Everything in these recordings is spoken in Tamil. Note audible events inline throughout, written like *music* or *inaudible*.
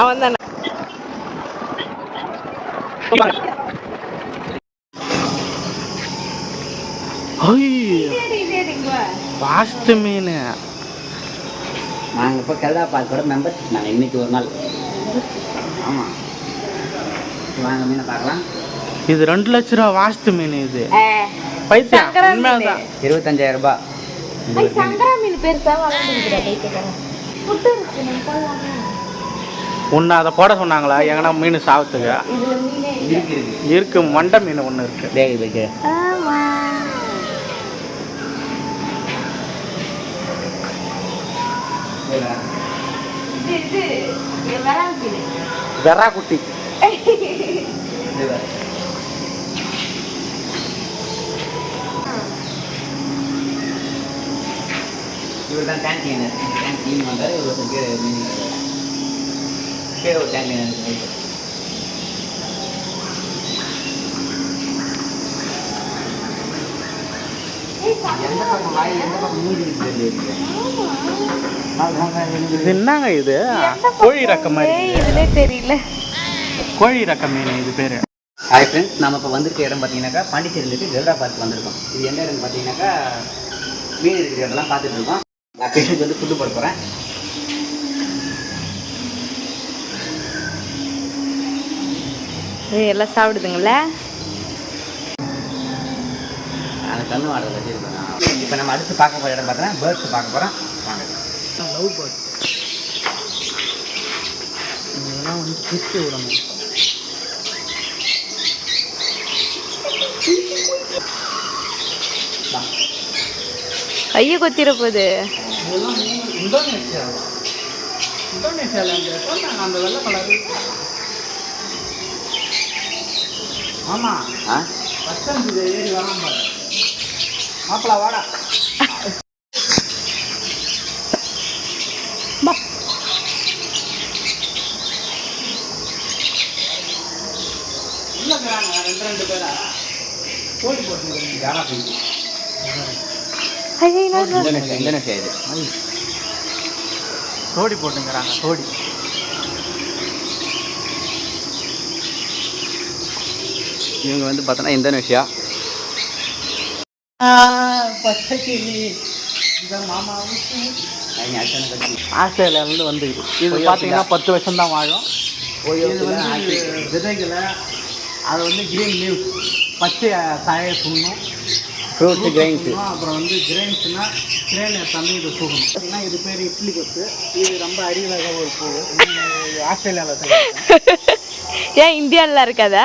அவன் தானே. வாஸ்து மீன். நாங்கள் இப்போ கல்லா பார்க்கோட மெம்பர்ஸ் நாங்கள் இன்னைக்கு ஒரு நாள். ஆமாம் வாங்க மீனை பார்க்கலாம். இது ரெண்டு லட்ச ரூபா வாஸ்து மீன் இது. பைத்தியம். உண்மையாதான் இருபத்தஞ்சாயிரம் ரூபாய். சங்கரா மீன் பைத்தியக்காரன் புட்டு இருக்கு நம்ம போடலாமா உன்னை அதை போட சொன்னாங்களா? எங்கன்னா மீன் மீனே இருக்கு இருக்கு இருக்கு மண்டை மீன் ஒன்று இருக்கு வெறா குட்டி இவர் தான் டேங்க் கிளீன் பண்ணுறாரு இவர் கீழே மீன் கீழே ஒரு டேங்க் கிளீனர் இருக்கு எந்த பக்கம் வாய் எந்த பக்கம் மூடி தெரியல இது என்னங்க இது கோழி ரக்க மாதிரி தெரியல கோழி ரக்க மீன் இது பேரு ஹாய் ஃப்ரெண்ட்ஸ் நம்ம இப்போ வந்திருக்க இடம் பார்த்தீங்கன்னாக்கா பாண்டிச்சேரியில் இருக்கு கெல்ரா பார்க் வந்திருக்கோம் இது எந்த இடம் பார்த்தீங்கன்னாக்கா மீன் இருக்கிற இடம்லாம் பார்த்துட்டு இருக்கோம் நான் ஃபிஷ்ஷுக்கு வந்து ஃபுட்டு போட போகிறேன் ஏய் எல்லாம் சாப்பிடுதுங்கள? கண்ணு வாடகை வச்சுருக்கோம் இப்போ நம்ம அடுத்து பார்க்க போகிற இடம் பார்த்தோன்னா பேர்ட்ஸ் பார்க்க போகிறோம் வாங்க. லவ் பேர்ட் இதெல்லாம் வந்து கிறிஸ்து விடணும். கையை கொத்திர போகுது. இந்தோனேஷியா இந்தோனேஷியாவில். அந்த வெள்ளை கலர் ஆமாம் ஆ பஸ்டாண்ட் இது ஏறி வராம பாரு மாப்பிள வாடா உள்ள இருக்கிறாங்க ரெண்டு ரெண்டு பேரா போட்டி போட்டு ஜாமா ஃபிஷ் ஐயோ நான் இந்தோனேஷியா இந்தோனேஷியா இது. சோடி போட்டுங்கிறாங்க சோடி இவங்க வந்து பார்த்தோன்னா இந்தோனேஷியா. இந்த அச்சனை கட்டி ஆஸ்திரேலியாவிலேருந்து வந்து இது. இது பார்த்தீங்கன்னா பத்து வருஷம் தான் வாழும். விதைகளை அது வந்து கிரீன் லீவ் பச்சை காய சுடணும் ஃப்ரூட்ஸ் கிரைன்ஸ். அப்புறம் வந்து கிரெயின்ஸ்னா கிரெயினை தண்ணி இது சுடணும் பார்த்தீங்கன்னா இது பேர் இட்லி கொத்து. இது ரொம்ப அரியலக ஒரு பூ ஆஸ்திரேலியாவில் *laughs* ஏன் இந்தியாவில் இருக்காதா?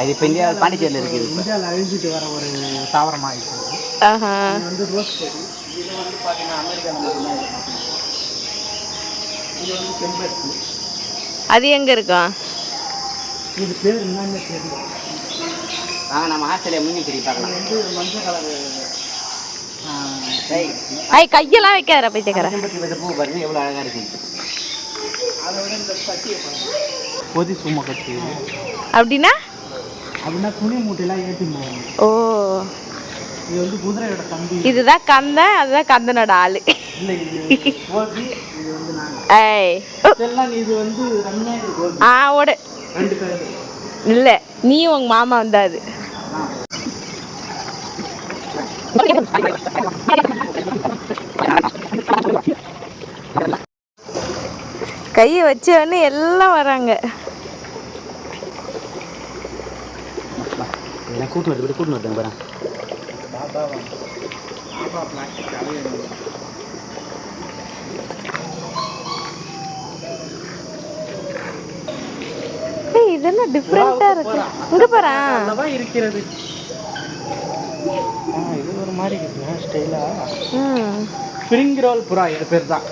அது இப்போ இந்தியா பாண்டிச்சேரியில் இருக்குது இந்தியாவில் அழிஞ்சிட்டு வர ஒரு தாவரமாக இருக்குது. வந்து ரோஸ் செடி. இது வந்து பார்த்தீங்கன்னா அமெரிக்காவில். இது வந்து செம்பருத்தி. அது எங்க இருக்கும் இது பேர் என்னன்னு தெரியல. வாங்க நம்ம ஆஸ்திரேலியா முன்னி செடி பார்க்கலாம். வந்து மஞ்சள் கலர் ஐ கையெல்லாம் வைக்காதடா பைத்தியக்கார. பூ பாருங்க எவ்வளோ அழகாக இருக்கு அதை விட இந்த கட்டியை பொதி சும்மா கட்டி. அப்படின்னா? அப்படின்னா துணி மூட்டையெல்லாம் ஏற்றி போவாங்க ஓ. இது வந்து குதிரையோட தம்பி. இதுதான் கந்தன் அதுதான் கந்தனோட ஆளு. ஏய். இது வந்து ஆ ஓடு. இல்லை நீ உங்க மாமா வந்தாது கையை வச்ச உடனே எல்லாம் வராங்க. இதெல்லாம் கூட்டு வருது கூட்டு வருதுங்க பாருங்க பாபா பாபா பிளாஸ்டிக் அலைய ஏய் இது என்ன டிஃப்ரெண்டா இருக்கு இங்க பாரு. இருக்கிறது. ஆ இது ஒரு மாதிரி இருக்குங்க ஸ்டைலா ஸ்ப்ரிங் ரோல் புறா இது பேர் தான்.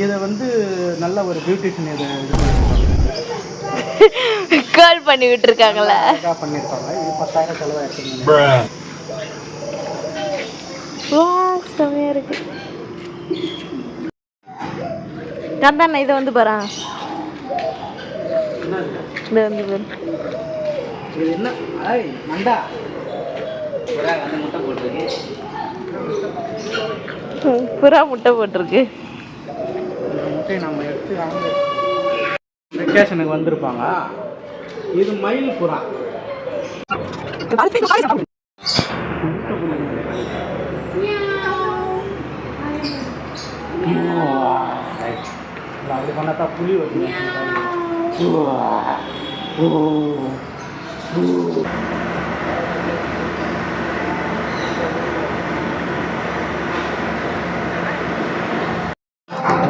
இதை வந்து நல்ல ஒரு பியூட்டிஷியன் இதை. கேர்ள் *laughs* பண்ணி விட்டுருக்காங்களே? பண்ணியிருப்பாங்க. பத்தாயிரம் செலவாயிருக்குங்க வா செமையா இருக்கு. கந்தாண்ணா இதை வந்து பாரு. இது வந்து பாரு. இது என்ன? ஐய் மண்டா. புறா வந்து முட்டை போட்டுருக்கு. புறா முட்டை போட்டிருக்கு. முட்டையை நம்ம எடுத்து அவங்க வெக்கேஷனுக்கு வந்திருப்பாங்க. இது மயில் புறா. அப்படி பண்ணா தான் புலி வருது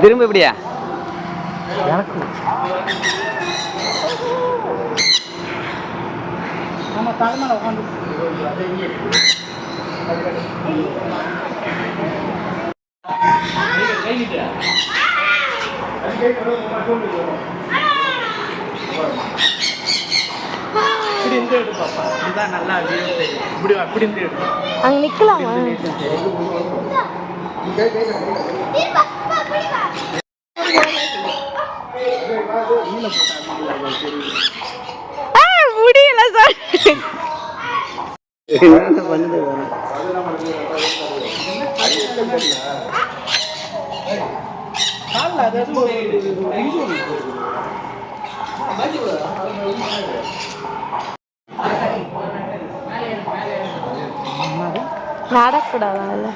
திரும்ப இப்படியா எனக்கு நம்ம தலைமையில் உட்காந்து. இப்படி இருந்து எடு பாப்பா. இதுதான் நல்லா. இப்படி வா, இப்படி இருந்து எடு அங்க நிக்கலாமா. ஆ, முடியல சார் காலில் அது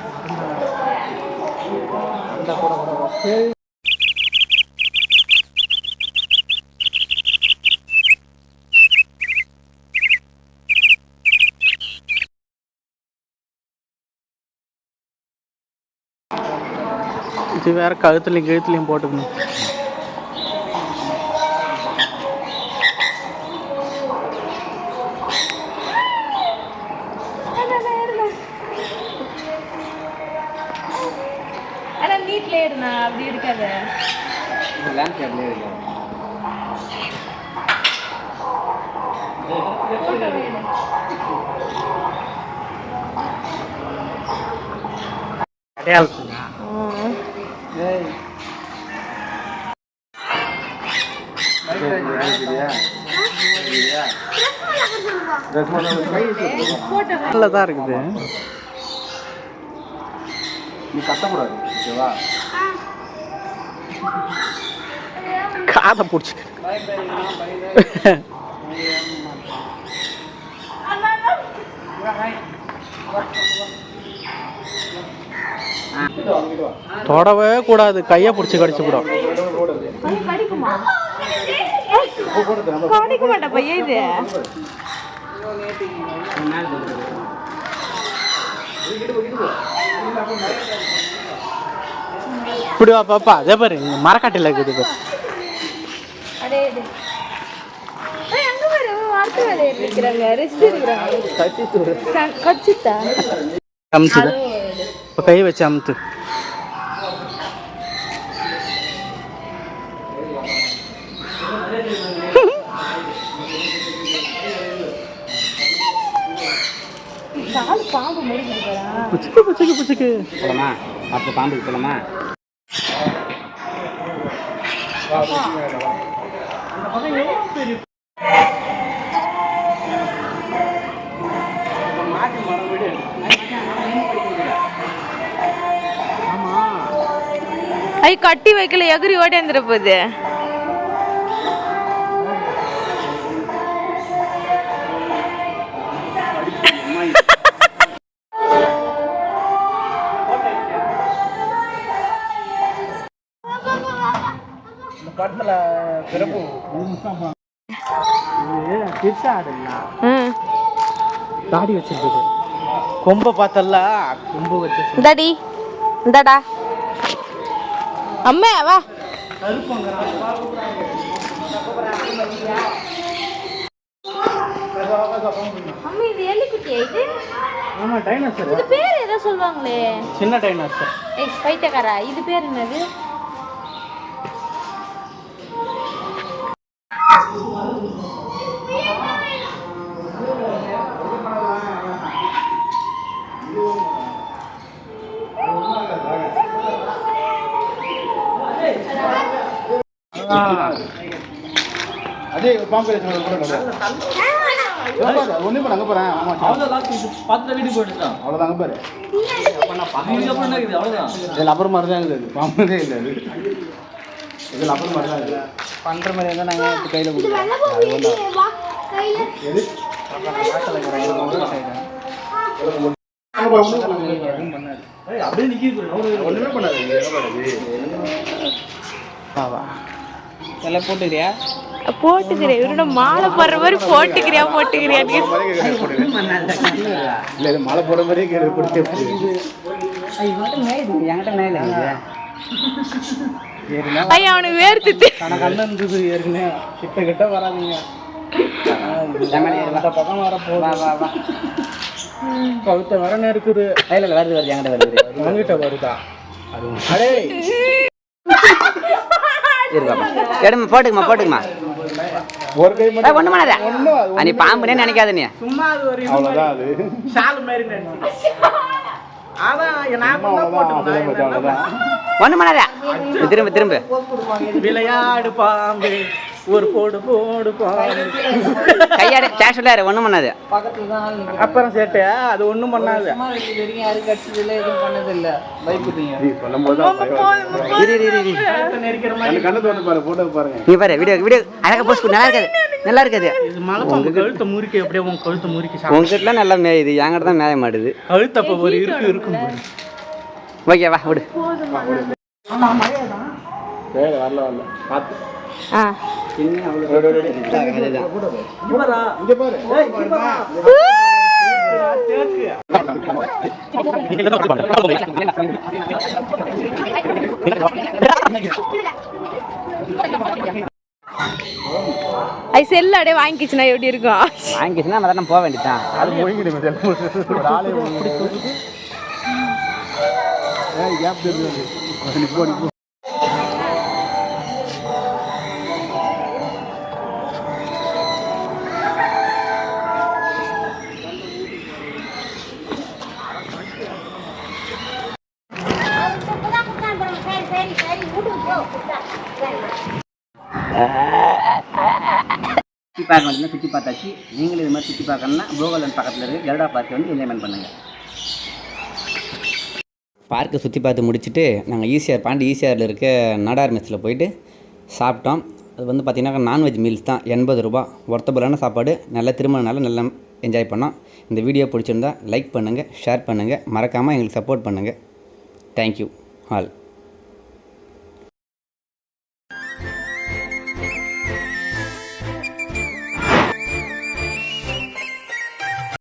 இது வேற கழுத்துலையும் கழுத்துலையும் போட்டுக்கணும். அப்படி நல்லா தான் இருக்குது. நீ கத்தக்கூடாது ஓகேவா? காதை பிடிச்சிக்க தொடவே கூடாது கையை பிடிச்சி கடிச்சு கூட. கடிக்குமா கடிக்க மாட்டா பையன் இது. இப்படி வா பாப்பா. அதே பாரு மரக்காட்டில் இருக்குது பாரு. இப்போ கை வச்சு அமுத்து கால் பாம்பு முடிஞ்சுட்டு போறா புச்சுக்கு புச்சுக்கு புச்சுக்கு போலாமா? அப்போ பாம்புக்கு போலாமா? ஐ கட்டி வைக்கல எகிரி ஓட்டேந்திர போகுது. தாடி வச்சிருக்குது கொம்பை பார்த்தல்ல கொம்பு வச்சு இந்தாடி இந்தாடா. அம்மா வா. அம்மா இது எலிக்குட்டியா இது? ஆமாம் டைனோசர் இது பேர் ஏதோ சொல்லுவாங்களே. சின்ன டைனோசர் ஏய் பைத்தியக்காரா இது பேர் என்னது? அதே பாம்பு ஒன்றும் பண்ண அங்கே ஆமாம் பத்து வீட்டுக்கு போயிட்டுதான் அவ்வளோதான் பாரு இதில் அப்புறம் மாதிரி தான் இருக்குது பாம்புதே இல்லை அது இதில் அப்புறம் மாதிரி தான் இருக்குது பண்ணுற மாதிரி இருந்தால் நாங்கள் கையில் இது அப்படியே ஒன்றுமே பண்ணாது எல்லாம் போட்டுக்கிறியா? போட்டுக்கிறேன். இவரோட மாலை போடுற மாதிரி போட்டுக்கிறியா போட்டுக்கிறியான்னு இல்லை இது மழை போட மாதிரியே கேள்வி கொடுத்தே இவன்கிட்ட மேயுது என்கிட்ட மேலே ஏறினா ஐயா அவனுக்கு வேர்த்துட்டு. எனக்கு அண்ணன் இருந்தது ஏற்கனவே கிட்ட கிட்ட வராதீங்க பக்கம் வர போதும் வா வா வா. கழுத்தை வர இருக்குது. இல்லை வருது வருது என்கிட்ட வருது உங்ககிட்ட வருதா? அடே இருக்காப்பா எடுமா போட்டுக்குமா போட்டுக்குமா. ஒரு கை மட்டும். ஒன்றும் பண்ணாத. ஆ, நீ பாம்புனே நினைக்காத நீ. சும்மா அது ஒரு அது. ஷால் மாதிரி ஒன்றும் பண்ணாத. திரும்ப திரும்ப. விளையாடு பாம்பு. ஒரு போடு போடு பாம்பு கையாடு கேஷுவலாக ஒன்றும் பண்ணாது. அப்புறம் சேட்டு அது ஒண்ணும் பண்ணாது. வரைக்கும் யாரும் கடிச்சது இல்லை எதுவும் பண்ணது இல்லை பயப்படுறீங்க சொல்லும் போது. இரு இரு இரு, இரு. நீ பாரு வீடியோ வீடியோ அழகாக போஸ்ட் நல்லா இருக்காது நல்லா இருக்காது. இது மலை பாம்பு கழுத்தை முறுக்கி அப்படியே உன் கழுத்தை முறுக்கி சாப்பிடு. உங்ககிட்டலாம் நல்லா மேயுது என்கிட்ட தான் மேய மாட்டுது. கழுத்து அப்போ ஒரு இருக்கு இருக்கும் பாரு. ஓகே வா விடு. சரி வரல வரல. பார்த்து ஆ. இங்கே பாரு அது செல்லு அப்படியே வாங்கிக்கிச்சுனா எப்படி இருக்கும்? வாங்கிச்சுன்னா மதம் போக வேண்டியதான் அது முழுங்கிடுமே பார்க்க வந்து சுற்றி பார்த்தாச்சு. நீங்களும் இது மாதிரி சுற்றி பார்க்கணும்னா கோகுலன் பக்கத்தில் இருக்க கருடா பார்க்கை வந்து என்ஜாய்மெண்ட் பண்ணுங்கள் பார்க்கை சுற்றி பார்த்து முடிச்சுட்டு நாங்கள் ஈசிஆர் பாண்டி ஈசிஆரில் இருக்க நாடார் மெஸ்ஸில் போயிட்டு சாப்பிட்டோம். அது வந்து பார்த்திங்கன்னா நான்வெஜ் மீல்ஸ் தான். எண்பது ரூபா. ஒர்த்தபுளான சாப்பாடு. நல்லா திருமணனால நல்லா என்ஜாய் பண்ணோம். இந்த வீடியோ பிடிச்சிருந்தா லைக் பண்ணுங்கள் ஷேர் பண்ணுங்கள் மறக்காமல் எங்களுக்கு சப்போர்ட் பண்ணுங்கள் தேங்க்யூ ஆல்